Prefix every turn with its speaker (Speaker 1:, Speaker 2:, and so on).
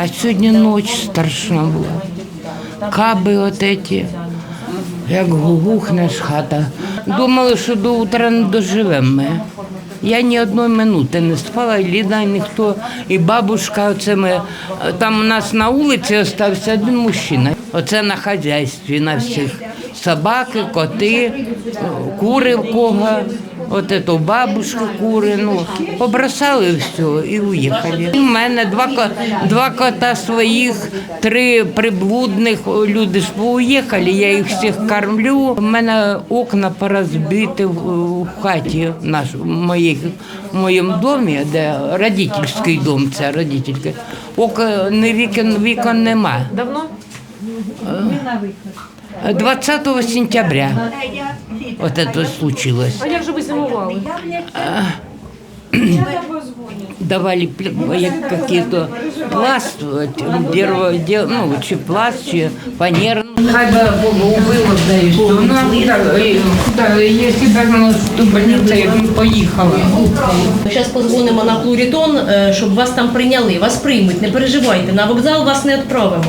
Speaker 1: А сьогодні ніч страшна була. Каби от эти, як гугухне з хата. Думали, що до утра не доживемо ми. Я ні одної минути не спала, і Ліда, і ніхто, і бабушка. Оце ми, там у нас на вулиці залишився один мужчина. Оце на хазяйстві, на всіх. Собаки, коти, кури в кого. От это у бабушки кури, ну, побросали все і уїхали. У мене два, два кота своїх, три приблудних, люди ж поуїхали, я їх всіх кормлю. У мене окна порозбиті в, в хаті наш, в, моїй, в моєму домі, де родительський дом, це родительський. Окон, вікон, вікон нема.
Speaker 2: Давно?
Speaker 1: 20 сентября вот это случилось
Speaker 2: А як же ви зимували?
Speaker 1: давали пл- як какие-то пласт, вот, дерево, де- ну, чи пласт, чи фанер. Хай бы Бога убило, да и все. Ну, а куда, и куда, если бы до больницы, я бы поехала.
Speaker 3: Зараз позвонимо на Плурітон, е, щоб вас там прийняли. Вас приймуть, не переживайте. На вокзал вас не відправимо.